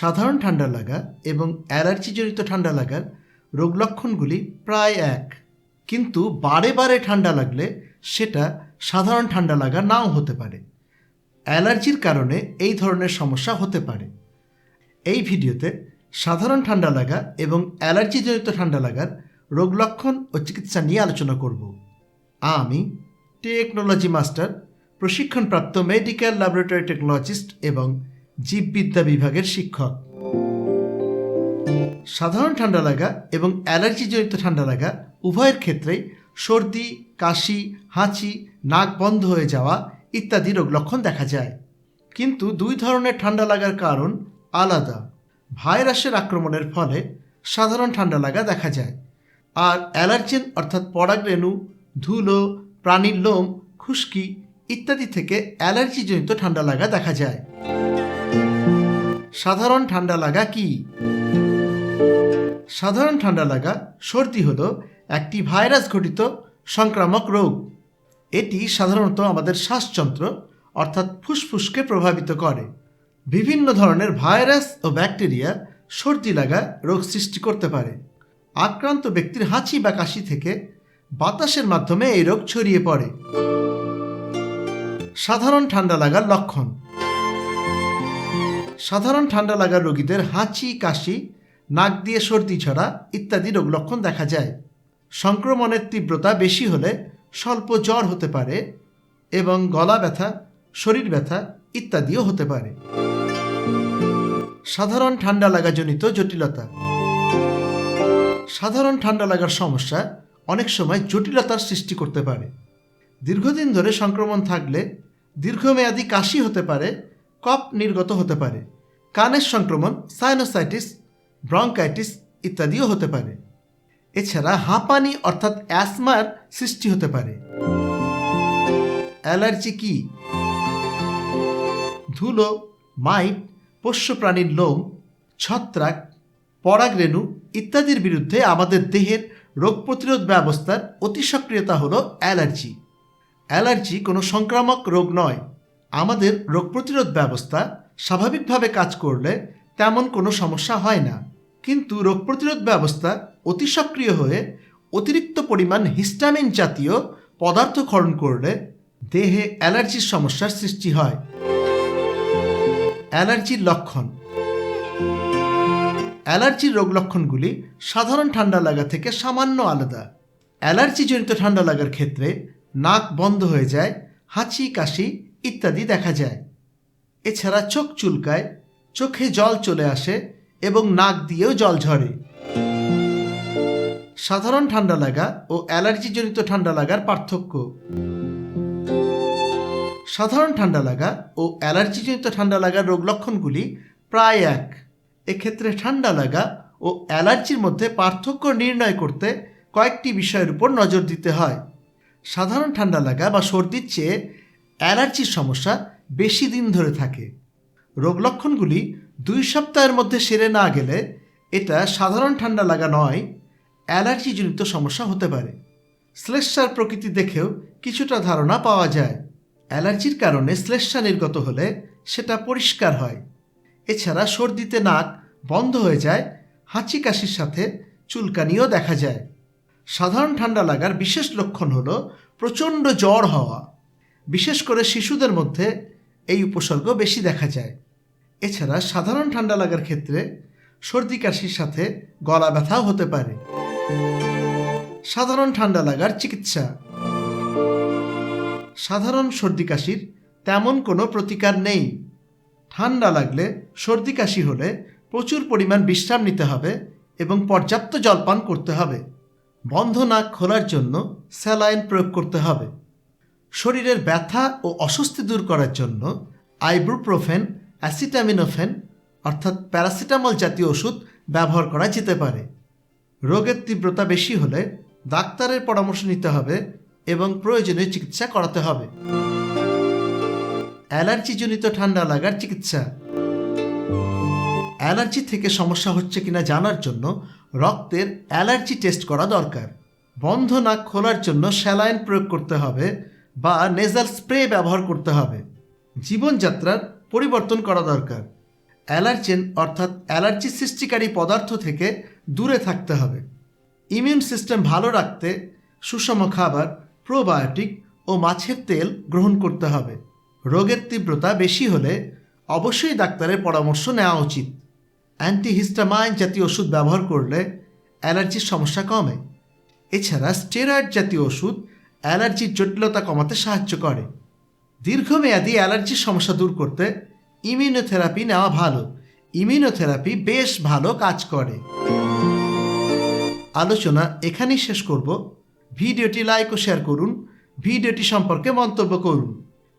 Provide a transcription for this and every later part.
সাধারণ ঠান্ডা লাগা এবং অ্যালার্জিজনিত ঠান্ডা লাগার রোগ লক্ষণগুলি প্রায় এক। কিন্তু বারে বারে ঠান্ডা লাগলে সেটা সাধারণ ঠান্ডা লাগা নাও হতে পারে। অ্যালার্জির কারণে এই ধরনের সমস্যা হতে পারে। এই ভিডিওতে সাধারণ ঠান্ডা লাগা এবং অ্যালার্জিজনিত ঠান্ডা লাগার রোগ লক্ষণ ও চিকিৎসা নিয়ে আলোচনা করব। আমি টেকনোলজি মাস্টার, প্রশিক্ষণপ্রাপ্ত মেডিকেল ল্যাবরেটরি টেকনোলজিস্ট এবং জীববিদ্যা বিভাগের শিক্ষক। সাধারণ ঠান্ডা লাগা এবং অ্যালার্জিজনিত ঠান্ডা লাগা উভয়ের ক্ষেত্রেই সর্দি, কাশি, হাঁচি, নাক বন্ধ হয়ে যাওয়া ইত্যাদি রোগ লক্ষণ দেখা যায়। কিন্তু দুই ধরনের ঠান্ডা লাগার কারণ আলাদা। ভাইরাসের আক্রমণের ফলে সাধারণ ঠান্ডা লাগা দেখা যায়। আর অ্যালার্জেন অর্থাৎ পরাগরেণু, ধুলো, প্রাণীর লোম, খুশকি ইত্যাদি থেকে অ্যালার্জিজনিত ঠান্ডা লাগা দেখা যায়। সাধারণ ঠান্ডা লাগা কি? সাধারণ ঠান্ডা লাগা সর্দি হলো একটি ভাইরাস ঘটিত সংক্রামক রোগ। এটি সাধারণত আমাদের শ্বাসযন্ত্র, অর্থাৎ ফুসফুসকে প্রভাবিত করে। বিভিন্ন ধরনের ভাইরাস ও ব্যাকটেরিয়া সর্দি লাগা রোগ সৃষ্টি করতে পারে। আক্রান্ত ব্যক্তির হাঁচি বা কাশি থেকে বাতাসের মাধ্যমে এই রোগ ছড়িয়ে পড়ে। সাধারণ ঠান্ডা লাগার লক্ষণ। সাধারণ ঠান্ডা লাগার রোগীদের হাঁচি, কাশি, নাক দিয়ে সর্দি ছড়া ইত্যাদি রোগ লক্ষণ দেখা যায়। সংক্রমণের তীব্রতা বেশি হলে স্বল্প জ্বর হতে পারে এবং গলা ব্যথা, শরীর ব্যথা ইত্যাদিও হতে পারে। সাধারণ ঠান্ডা লাগাজনিত জটিলতা। সাধারণ ঠান্ডা লাগার সমস্যা অনেক সময় জটিলতার সৃষ্টি করতে পারে। দীর্ঘদিন ধরে সংক্রমণ থাকলে দীর্ঘমেয়াদী কাশি হতে পারে কফ নির্গত হতে পারে। কানের সংক্রমণ সাইনোসাইটিস ব্রঙ্কাইটিস ইত্যাদিও হতে পারে। এছাড়া হাঁপানি অর্থাৎ অ্যাসমার সৃষ্টি হতে পারে। অ্যালার্জি কি? ধুলো, মাইট পোষ্য প্রাণীর লোম, ছত্রাক, পরাগরেণু ইত্যাদির বিরুদ্ধে আমাদের দেহের রোগ প্রতিরোধ ব্যবস্থার অতি সক্রিয়তা হল অ্যালার্জি। অ্যালার্জি কোনো সংক্রামক রোগ নয়। আমাদের রোগ প্রতিরোধ ব্যবস্থা স্বাভাবিকভাবে কাজ করলে তেমন কোনো সমস্যা হয় না। কিন্তু রোগ প্রতিরোধ ব্যবস্থা অতি সক্রিয় হয়ে অতিরিক্ত পরিমাণ হিস্টামিন জাতীয় পদার্থ ক্ষরণ করলে দেহে অ্যালার্জির সমস্যার সৃষ্টি হয়। অ্যালার্জির লক্ষণ। অ্যালার্জির রোগ লক্ষণগুলি সাধারণ ঠান্ডা লাগা থেকে সামান্য আলাদা। অ্যালার্জিজনিত ঠান্ডা লাগার ক্ষেত্রে নাক বন্ধ হয়ে যায়, হাঁচি, কাশি ইত্যাদি দেখা যায়। এছাড়া চোখ চুলকায়, চোখে জল চলে আসে এবং নাক দিয়েও জল ঝরে। সাধারণ ঠান্ডা লাগা ও অ্যালার্জিজনিত ঠান্ডা লাগার পার্থক্য। সাধারণ ঠান্ডা লাগা ও অ্যালার্জিজনিত ঠান্ডা লাগার রোগ লক্ষণগুলি প্রায় এক। এক্ষেত্রে ঠান্ডা লাগা ও অ্যালার্জির মধ্যে পার্থক্য নির্ণয় করতে কয়েকটি বিষয়ের উপর নজর দিতে হয়। সাধারণ ঠান্ডা লাগা বা সর্দির চেয়ে অ্যালার্জির সমস্যা বেশি দিন ধরে থাকে। রোগ লক্ষণগুলি দুই সপ্তাহের মধ্যে সেরে না গেলে এটা সাধারণ ঠান্ডা লাগা নয়, অ্যালার্জিজনিত সমস্যা হতে পারে। শ্লেষ্মার প্রকৃতি দেখেও কিছুটা ধারণা পাওয়া যায়। অ্যালার্জির কারণে শ্লেষ্মা নির্গত হলে সেটা পরিষ্কার হয়। এছাড়া সর্দিতে নাক বন্ধ হয়ে যায় হাঁচি কাশির সাথে চুলকানিও দেখা যায়। সাধারণ ঠান্ডা লাগার বিশেষ লক্ষণ হলো প্রচণ্ড জ্বর হওয়া। বিশেষ করে শিশুদের মধ্যে এই উপসর্গ বেশি দেখা যায়। এছাড়া সাধারণ ঠান্ডা লাগার ক্ষেত্রে সর্দি, কাশির সাথে গলা ব্যথাও হতে পারে। সাধারণ ঠান্ডা লাগার চিকিৎসা। সাধারণ সর্দি, কাশির তেমন কোনো প্রতিকার নেই। ঠান্ডা লাগলে সর্দি, কাশি হলে প্রচুর পরিমাণ বিশ্রাম নিতে হবে এবং পর্যাপ্ত জলপান করতে হবে। বন্ধ নাক খোলার জন্য স্যালাইন প্রয়োগ করতে হবে। শরীরের ব্যথা ও অস্বস্তি দূর করার জন্য আইব্রুপ্রোফেন অ্যাসিটামিনোফেন, অর্থাৎ প্যারাসিটামল জাতীয় ওষুধ ব্যবহার করা যেতে পারে। রোগের তীব্রতা বেশি হলে ডাক্তারের পরামর্শ নিতে হবে এবং প্রয়োজনীয় চিকিৎসা করাতে হবে। অ্যালার্জিজনিত ঠান্ডা লাগার চিকিৎসা। অ্যালার্জি থেকে সমস্যা হচ্ছে কিনা জানার জন্য রক্তের অ্যালার্জি টেস্ট করা দরকার। বন্ধ নাক খোলার জন্য স্যালাইন প্রয়োগ করতে হবে বা নেজাল স্প্রে ব্যবহার করতে হবে। জীবনযাত্রার পরিবর্তন করা দরকার। অ্যালার্জেন অর্থাৎ অ্যালার্জি সৃষ্টিকারী পদার্থ থেকে দূরে থাকতে হবে। ইমিউন সিস্টেম ভালো রাখতে সুষম খাবার, প্রোবায়োটিক ও মাছের তেল গ্রহণ করতে হবে। রোগের তীব্রতা বেশি হলে অবশ্যই ডাক্তারের পরামর্শ নেওয়া উচিত। অ্যান্টিহিস্টামাইন জাতীয় ওষুধ ব্যবহার করলে অ্যালার্জির সমস্যা কমে। এছাড়া স্টেরয়েড জাতীয় ওষুধ অ্যালার্জির জটিলতা কমাতে সাহায্য করে। দীর্ঘমেয়াদী অ্যালার্জির সমস্যা দূর করতে ইমিউনোথেরাপি নেওয়া ভালো। ইমিউনোথেরাপি বেশ ভালো কাজ করে। আলোচনা এখানেই শেষ করব। ভিডিওটি লাইক ও শেয়ার করুন। ভিডিওটি সম্পর্কে মন্তব্য করুন।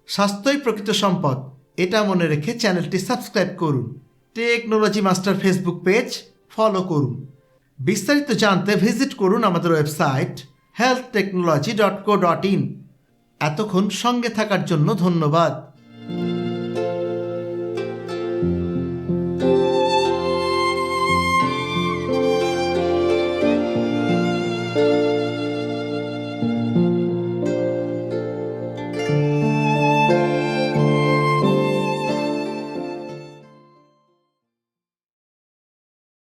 স্বাস্থ্যই প্রকৃত সম্পদ। এটা মনে রেখে চ্যানেলটি সাবস্ক্রাইব করুন। Technology master Facebook page follow করুন। বিস্তারিত জানতে ভিজিট করুন আমাদের website health technology dot co dot in এতক্ষণ সঙ্গে থাকার জন্য ধন্যবাদ।